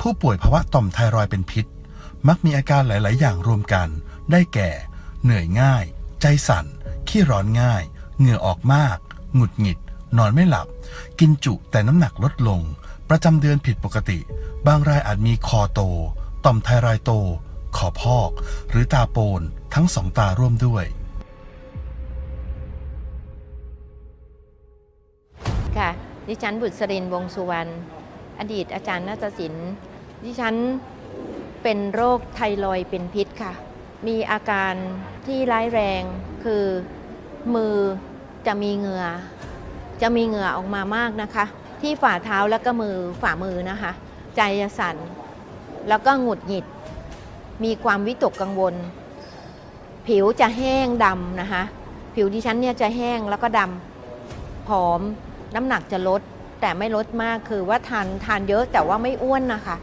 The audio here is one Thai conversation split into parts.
ผู้ป่วยภาวะต่อมไทรอยด์เป็นพิษ มักมีอาการหลาย ๆ อย่างรวมกัน ได้แก่ เหนื่อยง่าย ใจสั่น ขี้ร้อนง่าย เหงื่อออกมาก หงุดหงิด นอนไม่หลับ กินจุแต่น้ำหนักลดลง ประจำเดือนผิดปกติ บางรายอาจมีคอโต ต่อมไทรอยด์โต ขอพอก หรือตาโปน ทั้งสองตาร่วมด้วยค่ะดิฉันบุษรินวงสุวรรณ อดีตอาจารย์นาฏศิลป์ ดิฉันเป็นโรคไทรอยด์เป็นพิษค่ะ มีอาการที่ร้ายแรงคือมือจะมีเหงื่อ จะมีเหงื่อออกมามากนะคะ ที่ฝ่าเท้าแล้วก็มือฝ่ามือนะคะ ใจจะสั่นแล้วก็หงุดหงิด มีความวิตกกังวล ผิวจะแห้งดำนะคะ ผิวดิฉันเนี่ยจะแห้งแล้วก็ดำผอมน้ำหนักจะลด แต่ไม่ลดมากคือว่าทานทานเยอะแต่ว่าไม่อ้วนนะคะ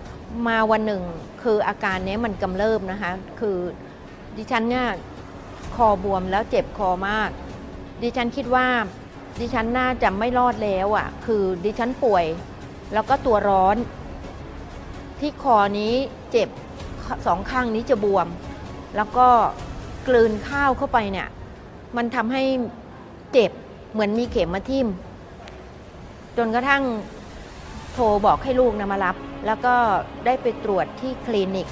มาวันหนึ่งคืออาการนี้มันกำเริบนะคะ คือดิฉันเนี่ยคอบวมแล้วเจ็บคอมาก ดิฉันคิดว่า ดิฉันน่าจะไม่รอดแล้วอะ่ะ คือดิฉันป่วย แล้วก็ตัวร้อน ที่คอนี้เจ็บสองข้างนี้จะบวม แล้วก็กลืนข้าวเข้าไปเนี่ย มันทำให้เจ็บเหมือนมีเข็มมาทิ่ม จนกระทั่งโทรบอกให้ลูกนะมารับ แล้วก็ได้ไปตรวจที่คลินิก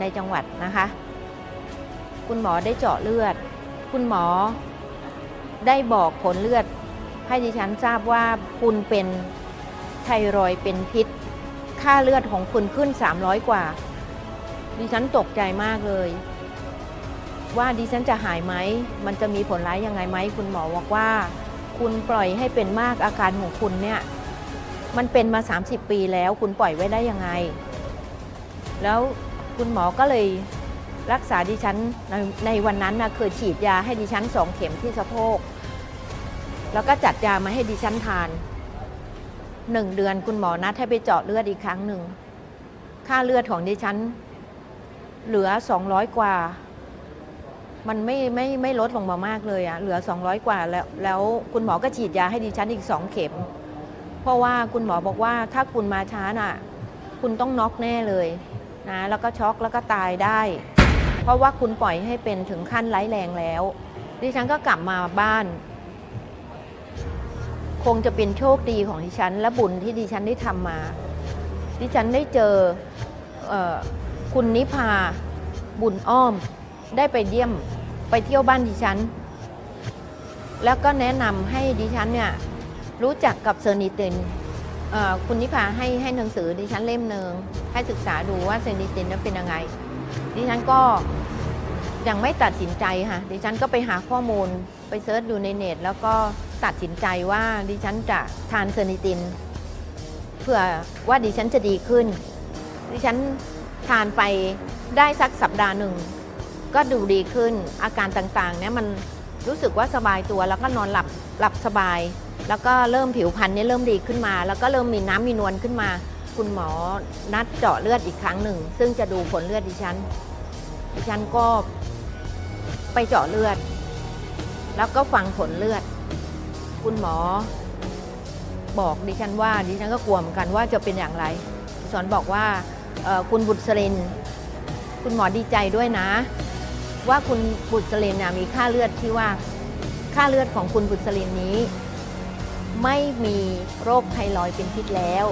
ในจังหวัดนะคะ คุณหมอได้เจาะเลือด คุณหมอได้บอกผลเลือด ให้ดิฉันทราบว่าคุณเป็นไทรอยด์เป็นพิษ ค่าเลือดของคุณขึ้น 300 กว่า ดิฉันตกใจมากเลย ว่าดิฉันจะหายไหม มันจะมีผลร้ายยังไงไหม คุณหมอบอกว่า คุณปล่อยให้เป็นมากอาการของคุณเนี่ย มันเป็นมา 30 ปีแล้วคุณปล่อยไว้ได้ยังไง แล้วคุณหมอก็เลยรักษาดิฉันในในวันนั้นนะเคยฉีดยาให้ดิฉันสองเข็มที่สะโพก แล้วก็จัดยามาให้ดิฉันทานหนึ่งเดือนคุณหมอนัดให้ไปเจาะเลือดอีกครั้งหนึ่ง ค่าเลือดของดิฉัน เหลือ 200 กว่า มันไม่ไม่ไม่ลดลงมามากเลยอะเหลือ 200 กว่าแล้ว แล้วคุณหมอก็ฉีดยาให้ดิฉันอีก2เข็ม ราะว่าคุณหมอบอกว่าถ้าคุณมาช้าน่ะ คุณต้องน็อกแน่เลยนะแล้วก็ช็อกแล้วก็ตายได้ เพราะว่าคุณปล่อยให้เป็นถึงขั้นร้ายแรงแล้ว ดิฉันก็กลับมาบ้าน คงจะเป็นโชคดีของดิฉัน และบุญที่ดิฉันได้ทำมา ดิฉันได้เจอเออคุณนิพาบุญอ้อม ได้ไปเยี่ยมไปเที่ยวบ้านดิฉัน แล้วก็แนะนำให้ดิฉันเนี่ย รู้จักกับเซอร์นิตินคุณนิพาให้ให้หนังสือดิฉันเล่มหนึ่งให้ศึกษาดูว่าเซอร์นิตินนั้นเป็นยังไง ดิฉันก็ยังไม่ตัดสินใจค่ะดิฉันก็ไปหาข้อมูลไปเซิร์ชดูในเน็ตแล้วก็ตัดสินใจว่าดิฉันจะทานเซอร์นิตินเพื่อว่าดิฉันจะดีขึ้น ดิฉันทานไปได้สักสัปดาห์หนึ่งก็ดูดีขึ้นอาการต่างๆเนี่ยมัน รู้สึกว่าสบายตัวแล้วก็นอนหลับหลับสบาย แล้วก็เริ่มผิวพรรณเนี่ยเริ่มดีขึ้นมา แล้วก็เริ่มมีน้ำมีนวลขึ้นมา คุณหมอนัดเจาะเลือดอีกครั้งหนึ่ง ซึ่งจะดูผลเลือดดิฉัน ดิฉันก็ไปเจาะเลือด แล้วก็ฟังผลเลือด คุณหมอ บอกดิฉันว่าดิฉันก็กลัวเหมือนกันว่าจะเป็นอย่างไรสอนบอกว่าคุณบุตรริน คุณหมอดีใจด้วยนะ ว่าคุณบุตรลินเนี่ยมีค่าเลือดที่ว่าค่าเลือดของคุณบุตรลินนี้ ไม่มีโรคไทรอยด์เป็นพิษแล้ว